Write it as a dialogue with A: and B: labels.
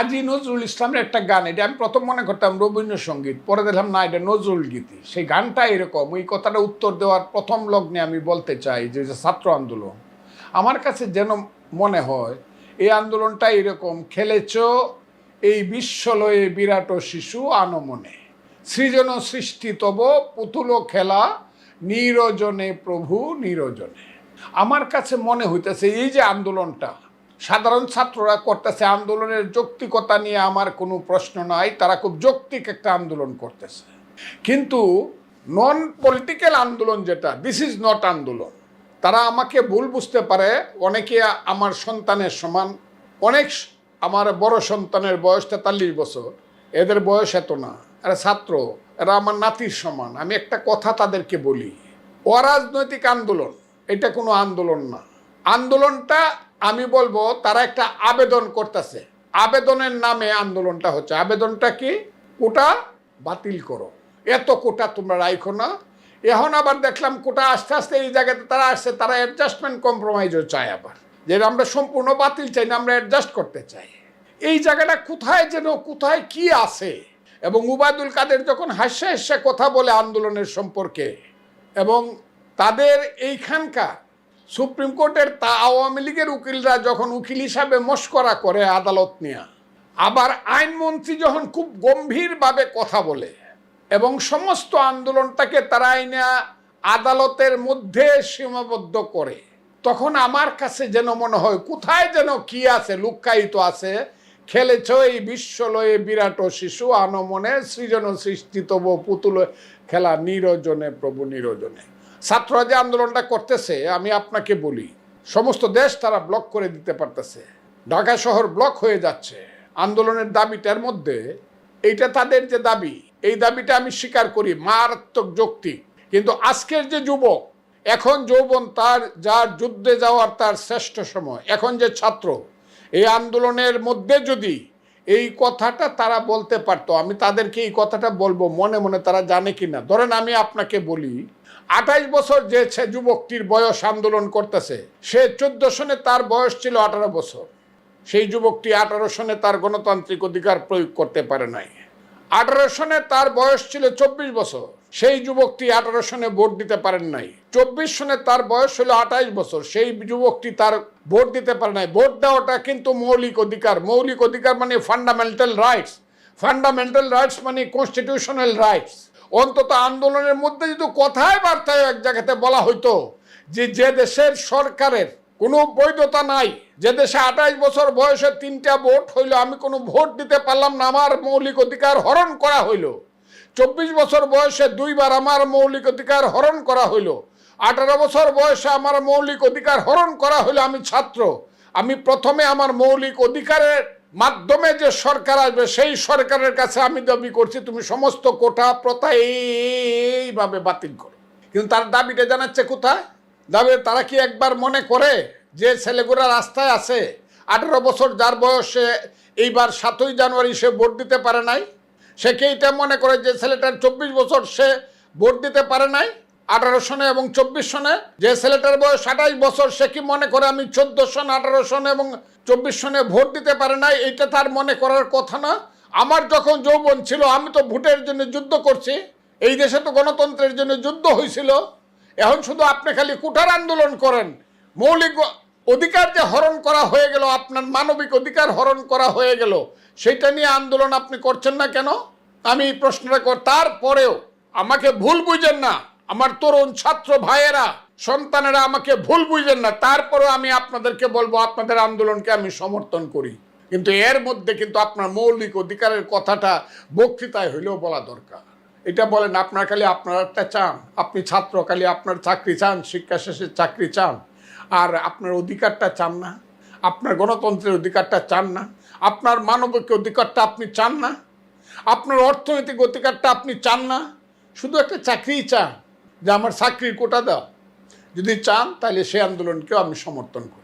A: আজি নজরুল ইসলামের একটা গান, এটা আমি প্রথম মনে করতাম রবীন্দ্রসঙ্গীত, পরে দেখলাম না, এটা নজরুল গীতি। সেই গানটা এরকম, ওই কথাটা উত্তর দেওয়ার প্রথম লগ্নে আমি বলতে চাই যে ছাত্র আন্দোলন। আমার কাছে যেন মনে হয়, এই আন্দোলনটা এরকম, খেলেছ এই বিশ্বলয়ে বিরাট শিশু আনমনে। সৃজন সৃষ্টি তব, পুতুল খেলা, নিরজনে প্রভু নিরজনে। আমার কাছে মনে হইতেছে এই যে আন্দোলনটা সাধারণ ছাত্ররা করতেছে আন্দোলনের যৌক্তিকতা নিয়ে আমার কোনো প্রশ্ন নাই, তারা খুব যৌক্তিক একটা আন্দোলন করতেছে। কিন্তু নন পলিটিক্যাল আন্দোলন যেটা দিস ইজ নট আন্দোলন। তারা আমাকে ভুল বুঝতে পারে, অনেকে আমার সন্তানের সমান, অনেক আমার বড় সন্তানের বয়স তেতাল্লিশ বছর, এদের বয়স এত না, এরা ছাত্র, এরা আমার নাতির সমান, আমি একটা কথা তাদেরকে বলি। অরাজনৈতিক আন্দোলন, এটা কোনো আন্দোলন না। আন্দোলনটা আমি বলব, তারা একটা আবেদন করতেছে। আবেদনের নামে আন্দোলনটা হচ্ছে। আবেদনটা কি? কোটা বাতিল করো। এত কোটা তোমরা রাইখো না। এখন আবার দেখলাম কোটা আস্তে আস্তে এই জায়গাতে তারা আসছে, তারা অ্যাডজাস্টমেন্ট কম্প্রোমাইজও চায় আবার। যে আমরা সম্পূর্ণ বাতিল চাই না, আমরা অ্যাডজাস্ট করতে চাই। এই জায়গাটা কোথায় যেন, কোথায় কি আছে? এবং উবায়দুল কাদের যখন হাস্যে হাস্যে কথা বলে আন্দোলনের সম্পর্কে, এবং তাদের এইখানকার সুপ্রিম কোর্টের তা আওয়ামী লীগের উকিলরা যখন উকিল হিসাবে মস্করা করে আদালত নিয়ে, আবার আইনমন্ত্রী যখন খুব গম্ভীরভাবে কথা বলে এবং সমস্ত আন্দোলনটাকে তারা আইনে আদালতের মধ্যে সীমাবদ্ধ করে, তখন আমার কাছে যেন মনে হয়, কোথায় যেন কি আছে, লুক্কায়িত আছে, খেলেছ এই বিশ্বলয়ে বিরাট শিশু আনমনে সৃজন সৃষ্টি তব পুতুল খেলা নিরজনে প্রভু নিরজনে। ছাত্ররা যে আন্দোলনটা করতেছে, আমি আপনাকে বলি, সমস্ত দেশ তারা ব্লক করে দিতে পারতেছে। ঢাকা শহর ব্লক হয়ে যাচ্ছে। আন্দোলনের দাবিটার মধ্যে এইটা তাদের যে দাবি, এই দাবিটা আমি স্বীকার করি, মারাত্মক যৌক্তিক। কিন্তু আজকের যে যুবক, এখন যৌবন তার, যার যুদ্ধে যাওয়ার তার শ্রেষ্ঠ সময়। এখন যে ছাত্র, এই আন্দোলনের মধ্যে যদি এই কথাটা তারা বলতে পারতো। আমি তাদেরকে এই কথাটা বলব, মনে মনে তারা জানে কি না ধরেন আমি আপনাকে বলি, আঠাইশ বছর যে যুবকটির বয়স আন্দোলন করতেছে, সে চোদ্দ সনে তার বয়স ছিল আঠারো বছর। সেই যুবকটি আঠারো সনে তার গণতান্ত্রিক অধিকার প্রয়োগ করতে পারে নাই। আঠারো সনে তার বয়স ছিল চব্বিশ বছর। সেই যুবকটি আঠারো সনে ভোট দিতে পারেন নাই। চব্বিশ সনে তার বয়স হলো আঠাইশ বছর। সেই যুবকটি তার ভোট দিতে পারে নাই। ভোট দেওয়াটা কিন্তু মৌলিক অধিকার। মৌলিক অধিকার মানে ফান্ডামেন্টাল রাইটস ফান্ডামেন্টাল রাইটস মানে কনস্টিটিউশনাল রাইটস অন্তত আন্দোলনের মধ্যে যদি কথায় বার্তায় এক জায়গাতে বলা হইতো যে যে দেশের সরকারের কোনো বৈধতা নাই, যে দেশে আঠাইশ বছর বয়সে তিনটা ভোট হইল, আমি কোনো ভোট দিতে পারলাম না, আমার মৌলিক অধিকার হরণ করা হইল। চব্বিশ বছর বয়সে দুইবার আমার মৌলিক অধিকার হরণ করা হইল। আঠারো বছর বয়সে আমার মৌলিক অধিকার হরণ করা হইল, আমি ছাত্র। আমি প্রথমে আমার মৌলিক অধিকারের মাধ্যমে যে সরকার আসবে, সেই সরকারের কাছে আমি দাবি করছি, তুমি সমস্ত কোটা প্রথা এইভাবে বাতিল করো। কিন্তু তার দাবিটা জানাচ্ছে কোথায়? দাবি, তারা কি একবার মনে করে যে ছেলেগুলা রাস্তায় আছে? আঠেরো বছর যার বয়সে এইবার সাতই জানুয়ারি সে ভোট দিতে পারে নাই? সে কি এটা মনে করে যে ছেলেটার চব্বিশ বছর সে ভোট দিতে পারে নাই? আঠারো সনে এবং চব্বিশ সনে? যে ছেলেটার বয়স আঠাইশ বছর, সে কি মনে করে আমি চোদ্দ সন, আঠারো সনে এবং চব্বিশ সনে ভোট দিতে পারে নাই? এটা তার মনে করার কথা না। আমার যখন যৌবন ছিল, আমি তো ভোটের জন্য যুদ্ধ করছি। এই দেশে তো গণতন্ত্রের জন্য যুদ্ধ হয়েছিল এখন শুধু আপনি খালি কুঠার আন্দোলন করেন। মৌলিক অধিকার যে হরণ করা হয়ে গেল, আপনার মানবিক অধিকার হরণ করা হয়ে গেল সেটা নিয়ে আন্দোলন আপনি করছেন না কেন? আমি প্রশ্নটা কর, তারপরেও আমাকে ভুল বুঝেন না, আমার তরুণ ছাত্র ভাইয়েরা, সন্তানেরা আমাকে ভুল বুঝেন না, তারপরেও আমি আপনাদেরকে বলব, আপনাদের আন্দোলনকে আমি সমর্থন করি। কিন্তু এর মধ্যে কিন্তু আপনার মৌলিক অধিকারের কথাটা বক্তৃতায় হইলেও বলা দরকার। এটা বলেন, আপনার খালি আপনার একটা চান, আপনি ছাত্র, খালি আপনার চাকরি চান, শিক্ষা শেষে চাকরি চান। আর আপনার অধিকারটা চান না, আপনার গণতন্ত্রের অধিকারটা চান না, আপনার মানবিক অধিকারটা আপনি চান না, আপনার অর্থনৈতিক অধিকারটা আপনি চান না, শুধু একটা চাকরিই চান, যে আমার চাকরির কোটা দাও। যদি চান তাহলে সেই আন্দোলনকেও আমি সমর্থন করি।